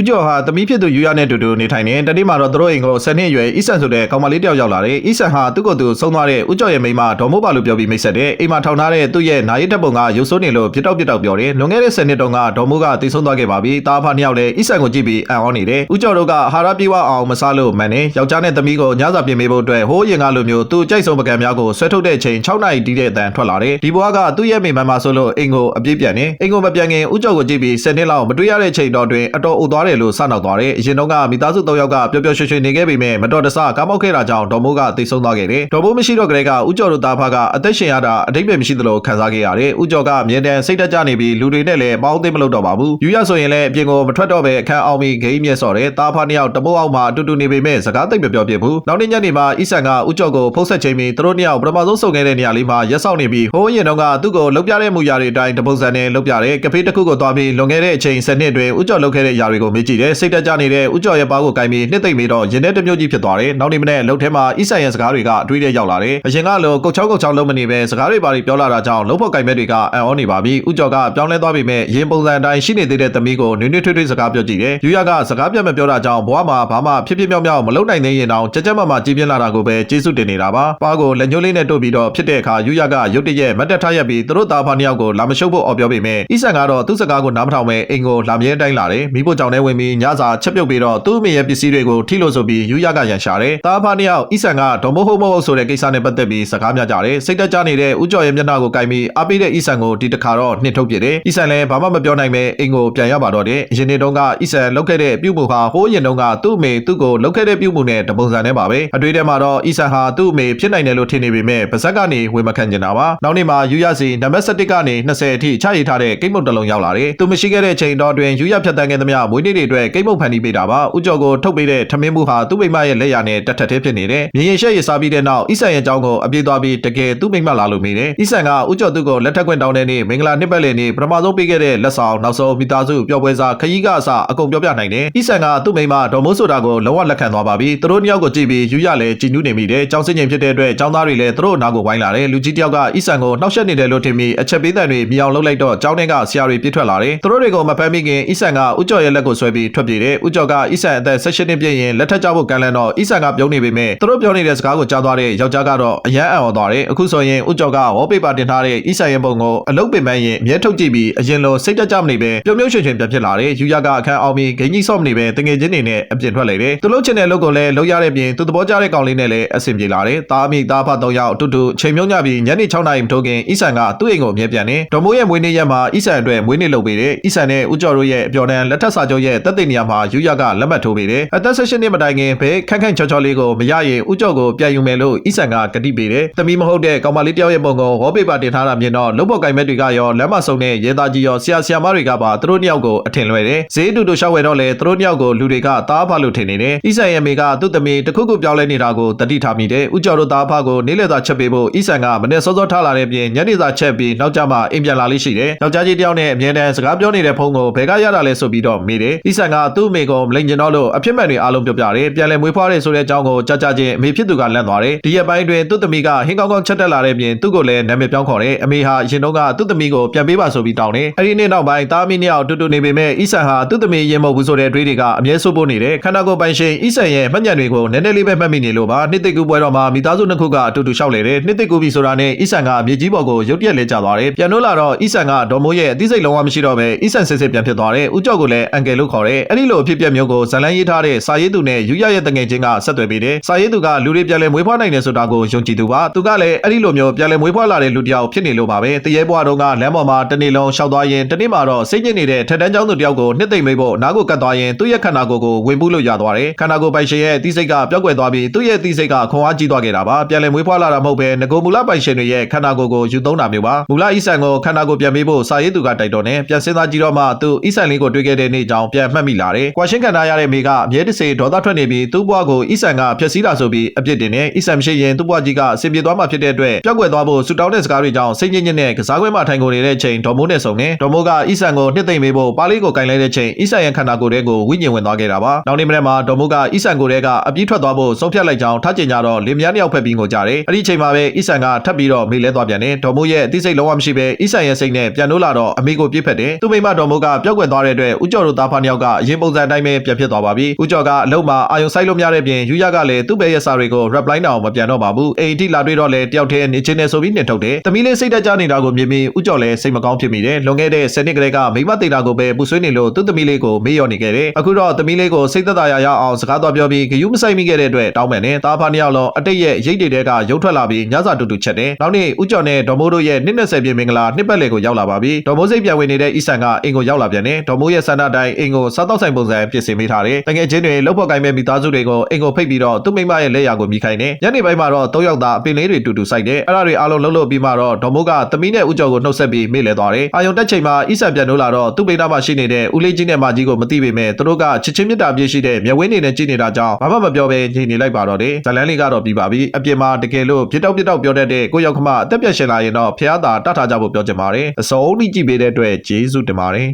ဦးကျော်ဟာသမီးဖြစ်သူယူရနဲ့တူတူနေထိုင်နေတနေ့မှာတော့သူတို့အိမ်ကိုဆယ်နှစ်အရွယ်အီဆန်ဆိုတဲ့ကောင်မလေးတစ်ယောက်ရောက်လာတယ်။အီဆန်ဟာသူ့ကိုယ်သူဆုံးသွားတဲ့ဦးကျော်ရဲ့မိန်းမဒေါ်မိုးပါလို့ပြောပြီးမိတ်ဆက်တယ်။အိမ်မှာထောင်ထားတဲ့သူ့ရဲ့နာရီတက်ပုံကရုပ်ဆိုးနေလို့ပြစ်တောက်ပြစ်တောက်ပြောတယ်။လွန်ခဲ့တဲ့ဆယ်နှစ်တုန်းကဒေါ်မိုးကတည်ဆုံးသွားခဲ့ပါပြီ။တားဖာနှစ်ယောက်လည်းအီဆန်ကိုကြည့်ပြီးအံ့ဩနေတယ်။ဦးကျော်တို့ကအာဟာရပြေဝအောင်မစားလို့မှန်တယ်။ယောက်ျားနဲ့သမီးကိုညစာပြင်ပေးဖို့အတွက်ဟိုးရင်ကလိုမျိုးသူ့ကြိုက်ဆုံးပကံများကိုဆွဲထုတ်တဲ့ချိန်6နာရီတီးတဲ့အတန်ထွက်လာတယ်။ဒီဘွားကသူ့ရဲ့မိန်းမမဆိုလို့အိမ်ကိုအပြစ်ပြန်နေ။အိမ်ကိုမပြန်ခင်ဦးကျော်ကိုကြည့်ပြီးဆယ်နှစ်လောက်မတွေ့ရတဲ့ချိန်တော့တွင်အတော်အုပ်သွားတယ်လို့စနောက်သွားတယ်။အရင်တုန်းကမိသားစု၃ယောက်ကပျော်ပျော်ရွှင်ရွှင်နေခဲ့ပေမဲ့မတော်တဆကားမောက်ခဲ့တာကြောင့်ဒေါ်မိုးကတိတ်ဆုံးသွားခဲ့တယ်။ဒေါ်မိုးမရှိတော့ကလေးကဦးကျော်တို့သားဖကအသက်ရှင်ရတာအတိတ်ပဲမရှိသလိုခံစားခဲ့ရတယ်။ဦးကျော်ကမြေတံစိတ်တက်ကြနေပြီးလူတွေနဲ့လည်းပေါင်းသိမလို့တော့ပါဘူး။ယူရဆိုရင်လည်းအပြင်ကိုမထွက်တော့ပဲအခန်းအောင်ပြီးဂိမ်းမြက်စော်တယ်။သားဖနှစ်ယောက်တမိုးအောင်မှာအတူတူနေပေမဲ့စကားသိမ့်မပြောပြဘူး။နောက်နေ့ညနေမှာအီဆန်ကဦးကျော်ကိုဖုတ်ဆက်ချိန်ပြီးသူတို့နှစ်ယောက်ပထမဆုံးဆုံခဲ့တဲ့နေရာလေးမှာရက်ဆောက်နေပြီးဟိုးရင်တော့ကသူ့ကိုလှုပ်ပြတဲ့မူရာတွေအတိုင်းတပုံစံနဲ့လှုပ်ပြတယ်။ကဖေးတစ်ခုကိုသွားပြီးလွန်ခဲ့တဲ့အချိန်7နှစ်အတွင်းဦးကျော်လှုပ်ခဲ့တဲ့ຢာတွေကိုမေးကြည့်တယ်။စိတ်တက်ကြနေတဲ့ဦးကျော်ရဲ့ပါးကိုကိုင်ပြီးနှစ်သိမ့်ပြီးတော့ရင်ထဲတစ်မျိုးကြီးဖြစ်သွားတယ်။နောက်နေ့မနေ့လှုပ်ထဲမှာအီဆန်ရဲ့စကားတွေကအတွေးထဲရောက်လာတယ်။အရင်ကလိုကုတ်ချောင်းကုတ်ချောင်းလုံးမနေပဲစကားတွေပါပြီးပြောလာတာကြောင့်လှုပ်ဖို့ကိုင်မဲ့တွေကအံ့ဩနေပါပြီ။ဦးကျော်ကပြောင်းလဲသွားပြီမဲ့ရင်ပုံစံအတိုင်းရှိနေသေးတဲ့သမီးကိုနွေ့နွေ့ထွေးထွေးစကားပြောကြည့်တယ်။ယူရကစကားပြတ်မပြောတာကြောင့်ဘဝမှာဘာမှဖြစ်ဖြစ်မြောက်မြောက်မလုပ်နိုင်သေးရင်တောင်ကြက်ကြက်မမကြည်ပြင်းလာတာကိုပဲကျေးဇူးတင်နေတာပါ။ပါးကိုလက်ညှိုးလေးနဲ့တို့ပြီးတော့ဖြစ်တဲ့အခါယူရကရုတ်တရက်မတ်တက်ထားရက်ပြီးသူတို့သားဖာနှစ်ယောက်ကိုလာမရှုပ်ဖို့အော်ပြောပေမဲ့အီဆန်ကတော့သူ့စကားကိုနားမထောင်ပဲအိမ်ကိုလာမြဲတိုင်းလာတယ်။မိဖို့ကြောင့်လည်းဝင်ပြီးညစာချက်ပြုတ်ပြီးတော့သူ့မိရဲ့ပစ္စည်းတွေကိုထိလို့ဆိုပြီးယူရကရန်ရှာတယ်။သားဖာနှစ်ယောက်အီဆန်ကဒေါ်မိုးဟုတ်မဟုတ်ဆိုတဲ့ကိစ္စနဲ့ပတ်သက်ပြီးစကားများကြတယ်။စိတ်တက်ကြနေတဲ့ဦးကျော်ရဲ့မျက်နှာကိုကိုင်ပြီးအားပေးတဲ့အီဆန်ကိုဒီတစ်ခါတော့နှင်ထုတ်ပြတယ်။အီဆန်လည်းဘာမှမပြောနိုင်ပဲအိမ်ကိုပြန်ရပါတော့တယ်။အရင်နေ့တုန်းကအီဆန်လုပ်ခဲ့တဲ့ပြုမှုဟာဟိုးရင်တုန်းကသူ့အမေသူ့ကိုလုပ်ခဲ့တဲ့ပြုမှုနဲ့တပုံစံနဲ့ပါပဲ။အတွေ့အထဲမှာတော့အီဆန်ဟာသူ့အမေဖြစ်နိုင်တယ်လို့ထင်နေပေမဲ့ပါဇက်ကနေဝေမခံကျင်တာပါ။နောက်နေ့မှာယူရစီနံပါတ်7ကနေ20အထိချရေးထားတဲ့ကိတ်မုတ်တစ်လုံးရောက်လာတယ်။သူမရှိခဲ့တဲ့ချိန်တော့တွင်ယူရဖြတ်တန်းခဲ့သမျှမွေးနေ့တွေအတွက်ကိတ်မုတ်ဖန်တီးပေးတာပါ။ဦးကျော်ကိုထုတ်ပေးတဲ့ထမင်းမှုဟာသူ့မိမရဲ့လက်ရနဲ့တက်ထက်သေးဖြစ်နေတယ်။မြင်ရင်ရှက်ရစားပြီးတဲ့နောက်အီဆန်ရဲ့အကြောင်းကိုအပြေးသွားပြီးတကယ်သူ့မိမလာလို့မိတယ်။အီဆန်ကဦးကျော်သူ့ကိုလက်ထက်ခွင့်တောင်းတဲ့နေ့မင်္ဂလာနှစ်ပတ်လည်နေ့ပထမဆုံးပေးခဲ့တဲ့လက်ဆောင်နောက်ဆုံးမိသားစုပျော်ပွဲစားခရီးကအစအကုန်ပြောပြနိုင်တယ်။အီဆန်ကသူ့မိမဒေါ်မိုးဆိုတာကိုလုံးဝလက်ခံသွားပါပြီ။သူတို့နှစ်ယောက်ကိုကြည့်ပြီးယူရလည်းကြည်နူးနေမိတယ်။ကြောင်စင်ချိန်ဖြစ်တဲ့အတွက်ကျောင်းသားတွေလည်းသူတို့နားကိုဝိုင်းလာတယ်။လူကြီးတယောက်ကအီဆန်ကိုနှောက်ယှက်နေတယ်လို့ထင်ပြီးအချက်ပေးတဲ့တွေမြောင်လုံးလိုက်တော့ကျောင်းထဲကဆရာတွေပြစ်ထွက်လာတယ်။သူတို့တွေကိုမဖမ်းမိခင်အီဆန်ကဦးကျော်ရဲ့လက်ကိုဆွဲပြီးထွက်ပြေးတယ်။ဦးကျော်ကအီဆန်အသက်16နှစ်ပြည့်ရင်လက်ထက်ကြဖို့ကမ်းလှမ်းတော့အီဆန်ကပြုံးနေပေမဲ့သူတို့ပြောနေတဲ့စကားကိုကြားသွားတဲ့ယောက်ျားကတော့အယမ်းအံ့ဩသွားတယ်။အခုဆိုရင်ဦးကျော်ကဝေါ်ပေပါတင်ထားတဲ့အီဆန်ရဲ့ပုံကိုအလုတ်ပင်ပန်းရင်အမြဲထုတ်ကြည့်ပြီးအရင်လိုစိတ်တက်ကြမနေပဲပြုံမြုပ်ရွှင်ရွှင်ပြန်ဖြစ်လာတယ်။ယူရကအခန်းအောင်ပြီးဂိမ်းကြီးဆော့မနေပဲတငယ်ချင်းတွေနဲ့အပြင်ထွက်လာတယ်။သူတို့ချင်တဲ့လုပ်ကိုလည်းလုပ်ရတဲ့ပြင်သူသဘောကျတဲ့ကောင်လေးနဲ့လည်းအဆင်ပြေလာတယ်။သားအမိသားဖသုံးယောက်အတူတူချိန်မြုံညပြီးညနေ6နာရီမထိုးခင်အီဆန်ကသူ့အိမ်ကိုအမြဲပြန်တယ်။ဒေါ်မိုးရဲ့မွေးနေ့ရက်မှာအီဆန်အတွက်မွေးနေ့လုပ်ပေးတယ်။အီဆန်နဲ့ဦးကျော်တို့ရဲ့အပျော်တမ်းလက်ထပ်စာချုပ်ရဲ့တက်တဲ့နေရာမှာယူရကလက်မှတ်ထိုးပေးတယ်။အသက်16နှစ်မတိုင်ခင်ဘဲခန့်ခန့်ချောချောလေးကိုမရရင်ဦးကျော်ကိုပြန်ယူမယ်လို့အီဆန်ကကတိပေးတယ်။သမီးမဟုတ်တဲ့ကောင်မလေးတယောက်ရဲ့ပုံကိုဝေါ်ပေပါတင်ထားတာမြင်တော့လုပ်ဖို့ကင်မဲ့တွေကရောလမ်းမဆုံတဲ့ရဲသားကြီးရောဆရာဆရာမတွေကပါသူတို့နှစ်ယောက်ကိုအထင်လွဲတယ်။ဈေးတူတူရှောက်ဝဲတော့လေသူတို့နှစ်ယောက်ကိုလူတွေကသားဖလို့ထင်နေတယ်။အီဆန်ရဲ့မိကသူ့သမီးတစ်ခုခုပြောင်းလဲနေတာကိုတတိထားမိတယ်။ဦးကျော်တို့သားဖကိုနေ့လည်သာချက်ပေးဖို့အီဆန်ကမနေ့စောစောထားလာတဲ့ပြင်ညနေသာချက်ပြီးနောက်ကျမှအိမ်ပြန်လာလေးရှိတယ်။ယောက်ျားကြီးတယောက်နဲ့အမြဲတမ်းစကားပြောနေတဲ့ဖုန်းကိုဘယ်ကရတာလဲဆိုပြီးတော့မေးတယ်။အီဆန်ကသူ့မိကိုမလိန်ကျင်တော့လို့အဖြစ်မှန်တွေအားလုံးပြောပြတယ်။ပြန်လဲမွေးဖွားတယ်ဆိုတဲ့အကြောင်းကိုကြားကြချင်းအမေဖြစ်သူကလန့်သွားတယ်။ဒီရက်ပိုင်းတွင်သူ့သမီးကဟင်းကောင်းကောင်းချက်တက်လာတဲ့ပြင်သူ့ကိုလည်းနာမည်ပြောင်းခေါ်တယ်။အမေဟာအရင်တော့ကသူ့သမီးကိုပြန်ပေးပါဆိုပြီးတောင်းတယ်။အဲဒီနေ့နောက်ပိုင်းသားမီးနှစ်ယောက်တူတူနေပေမဲ့အီဆန်ဟာသူ့သမီးရင်မဟုတ်ဘူးဆိုတဲ့အတွေးတွေကအမြဲဆိုးဖို့နေတယ်။ခန္ဓာကိုယ်ပိုင်ရှင်အီဆန်ရဲ့မှတ်ညံတွေကိုနည်းနည်းလေးပဲမှတ်မိနေလို့ပါ။နှစ်သိကူပွဲတော်မှာမိသားစုနှစ်ခုကအတူတူရှောက်လေတယ်။နှစ်သိကူပြီဆိုတာနဲ့အီဆန်ကမြေကြီးပေါ်ကိုရုတ်တရက်လဲကျသွားတယ်။ပြန်လို့လာတော့အီဆန်ကဒေါ်မိုးရဲ့အသိစိတ်လုံးဝမရှိတော့ပဲအီဆန်စစ်စစ်ပြန်ဖြစ်သွားတယ်။ဦးကျော်ကိုလည်းအန်ကယ်လို့ခေါ်တယ်။အဲဒီလိုအဖြစ်ပြက်မျိုးကိုဇလန်းရေးထားတဲ့စာရေးသူနဲ့ယူရရဲ့တငယ်ချင်းကဆက်သွယ်ပေးတယ်။စာရေးသူကလူတွေပြန်လဲမွေးဖွားနိုင်တယ်ဆိုတာကိုယုံကြည်သူပါ။သူကလည်းအဲဒီလိုမျိုးပြန်လဲမွေးဖွားလာတဲ့လူတစ်ယောက်ဖြစ်နေလို့ပါပဲ။တရေဘွားတော်ကလမ်းပေါ်မှာတနေ့လုံးရှောက်သွားရင်တနေ့မှာတော့စိတ်ညစ်နေတဲ့ထက်တန်းကျောင်းသူတစ်ယောက်ကိုနှစ်သိမ့်မိဖို့နားကိုကတ်သွားရင်သူ့ရဲ့ခန္ဓာကိုယ်ကိုဝင်ပူးလို့ရသွားတယ်။ခန္ဓာကိုယ်ပိုင်ရှင်ရဲ့တိစိတ်ကပျောက်ကွယ်သွားပြီးသူ့ရဲ့တိစိတ်ကခွန်အားကြီးသွားခဲ့တာပါ။ပြန်လဲမွေးဖွားလာတာမဟုတ်ပဲငကိုမူလပိုင်ရှင်တွေရဲ့ခန္ဓာကိုယ်ကိုယူသုံးတာမျိုးပါ။မူလအီဆန်ကိုခန္ဓာကိုယ်ပြန်ပေးဖို့စာရေးသူကတိုက်တော်နေပြန်စဉ်းစားကြည့်တော့မှသူအီဆန်လေးကိုတွေ့ခဲ့တဲ့နေ့ကြောင်ပြန်မှတ်မိလာတယ်။ကွာရှင်းခံထားရတဲ့မိကအမြဲတစေဒေါသထွက်နေပြီးသူ့ဘဝကိုအီဆန်ကဖျက်ဆီးတာဆိုပြီးအပြစ်တင်နေအီဆန်မရှိရင်သူ့ဘဝကြီးကအဆင်ပြေသွားမှာဖြစ်တဲ့အတွက်ပျောက်ကွယ်သွားဖို့ဆူတောင်းတဲ့စကားတွေကြောင့်စိတ်ညစ်ညစ်နဲ့ကစားကွင်းမှာထိုင်ကုန်နေတဲ့ချိန်ဒေါ်မိုးနဲ့ဆုံနေဒေါ်မိုးကအီဆန်ကိုနှစ်သိမ့်ပေးဖို့ပါလေးကိုကင်လိုက်တဲ့ချိန်အီဆန်ရဲ့ခန္ဓာကိုယ်ထဲကိုဝိညာဉ်ဝင်သွားခဲ့တာပါနောက်နေ့မနေ့မှာဒေါ်မိုးကအီဆန်ကိုယ်ထဲကအပြေးထွက်သွားဖို့ဆုံးဖြတ်လိုက်ကြောင်းထားကျင်ကြတော့လင်မယားနှစ်ယောက်ဖက်ပြီးငိုကြတယ်အဲ့ဒီချိန်မှာပဲအီဆန်ကထပ်ပြီးတော့မေးလဲသွားပြန်တယ်ဒေါ်မိုးရဲ့အသိစိတ်လုံးဝမရှိပဲအီဆန်ရဲ့စိတ်နဲ့ပြန်လို့လာတော့အမေကိုပြေးဖက်တယ်သူ့မိမဒေါ်မိုးကပျောက်ကွယ်သွားတဲ့အတွက်ဦးကျော်တို့သားဖနှစ်ယောက်ကအရင်ပုံစံအတိုင်းပဲပြန်ဖြစ်သွားပါပြီဦးကျော်ကအလုံးမှာအာယုံဆိုင်လို့မရတဲ့ပြင်ယူရကလည်းသူ့ပဲရဲ့စာတွေကို reply တောင်မပြန်တော့ပါဘူးအိမ်ထိလာတွေ့တော့လေတယောက်တည်းနေချင်းနေဆိုပြီးနှင်ထုတ်တယ်သမီးလေးစိတ်တက်ကြနေတာကိုမြင်ပြီးဦးကျော်လည်းစိတ်မကောင်းဖြစ်မိတယ်လွန်ခဲ့တဲ့10နှစ်ကလေးကမိမတေတာကိုပဲပူဆွေးနေလို့သူ့သမီးလေးကိုမေ့လျော့နေခဲ့တယ်အခုတော့သမီးလေးကိုစိတ်သက်သာရရအောင်စကားသွားပြောပြီးဂယုမဆိုင်မိခဲ့တဲ့အတွက်တောင်းပန်တယ်တားဖာနှစ်ယောက်လုံးအတိတ်ရဲ့ရိတ်တွေတဲကရုပ်ထွက်လာပြီးညစာတူတူချက်တယ်နောက်နေ့ဦးကျော်နဲ့ဒေါ်မိုးတို့ရဲ့နှစ်20ပြည့်မင်္ဂလာနှစ်ပတ်လည်ကိုရောက်လာပါပြီဒေါ်မိုးစိတ်ပြန်ဝင်နေတဲ့အီဆန်ကအင်ကိုရောက်လာပြန်တယ်ဒေါ်မိုးရဲ့ဆန္ဒတိုင်းအင်ကိုစားတော့ဆိုင်ပုံစံပြင်ဆင်ပေးထားတယ်တကယ်ချင်းတွေလောက်ဖို့ကိုင်းမဲ့မိသားစုတွေကိုအင်ကိုဖိတ်ပြီးတော့သူ့မိမရဲ့လက်ရာကိုမိခိုင်းတယ်ညနေပိုင်းမှာတော့၃ယောက်သားအပင်လေးတွေတူတူစိုက်တယ်အဲ့ဒါတွေအားလုံးလှုပ်လှုပ်ပြီးမှတော့ဒေါ်မိုးကသမီးနဲ့ဦးကျော်ကိုနှုတ်ဆက်ပြီးမေ့လဲသွားတယ်အာယုံတက်ချိန်မှာအီဆန်ပြန်လို့လာတော့သူ့ပိနာမှာရှိနေတဲ့ဦးလေးကြီးနဲ့မကြီးကိုမသိပေမဲ့သူတို့ကချစ်ချင်းမြတ်တာပြည့်ရှိတဲ့မျက်ဝင်းနေနဲ့ကြည့်နေတာကြောင့်ဘာမှမပြောဘဲညင်နေလိုက်ပါတော့တယ်ဇလန်းလေးကတော့ပြီးပါပြီအပြင်မှာတကယ်လို့ပြစ်တောက်ပြစ်တောက်ပြောတတ်တဲ့ကိုရောက်ခမအသက်ပြတ်ရှင်လာရင်တော့ဖះသာတတ်ထားကြဖို့ပြောချင်ပါတယ်အစုံအုံကြည့်ပေးတဲ့အတွက်ကျေးဇူးတင်ပါတယ်